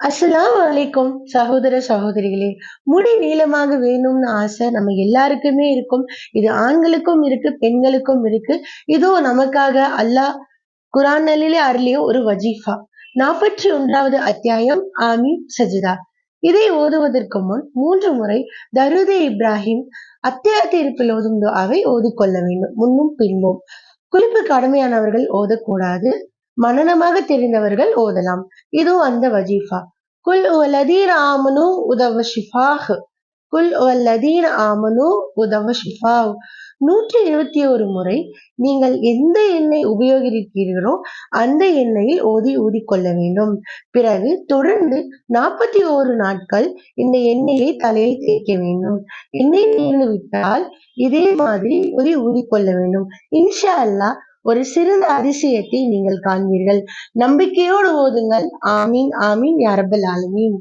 அஸ்லாம் வலைக்கும் சகோதர சகோதரிகளே. முடி நீளமாக வேணும்னு ஆசை நம்ம எல்லாருக்குமே இருக்கும். இது ஆண்களுக்கும் இருக்கு பெண்களுக்கும் இருக்கு. இதோ நமக்காக அல்லாஹ் குரானிலே அருளிய ஒரு வஜீஃபா. நாற்பத்தி ஒன்றாவது அத்தியாயம் ஆமி சஜிதா. இதை ஓதுவதற்கு முன் மூன்று முறை தருதே இப்ராஹிம் அத்தியாயத்தை இருப்பில் ஓதும் துஆவை ஓதிக்கொள்ள வேண்டும். முன்னும் பின்பும். குளிப்பு கடமையானவர்கள் ஓதக்கூடாது. மனனமாக தெரிந்தவர்கள் ஓதலாம். இதோ அந்த வஜீஃபா. குல் வல்லதீன ஆமனு உதவ ஷிஃபாஹ். குல் வல்லதீன் ஆமனு உதவ ஷிஃபாஹ். நூற்றி இருபத்தி ஒரு முறை நீங்கள் எந்த எண்ணெய் உபயோகிக்கிறீர்களோ அந்த எண்ணெயில் ஓதி ஊதிக்கொள்ள வேண்டும். பிறகு தொடர்ந்து நாற்பத்தி ஓரு நாட்கள் இந்த எண்ணெயை தலையில் தேய்க்க வேண்டும். எண்ணெய் தீர்ந்து விட்டால் இதே மாதிரி ஓதி ஊதிக்கொள்ள வேண்டும். இன்ஷா அல்லா ஒரு சிறு அதிசயத்தை நீங்கள் காண்பீர்கள். நம்பிக்கையோடு ஓதுங்கள். ஆமீன் ஆமீன் யாரபல் ஆலமீன்.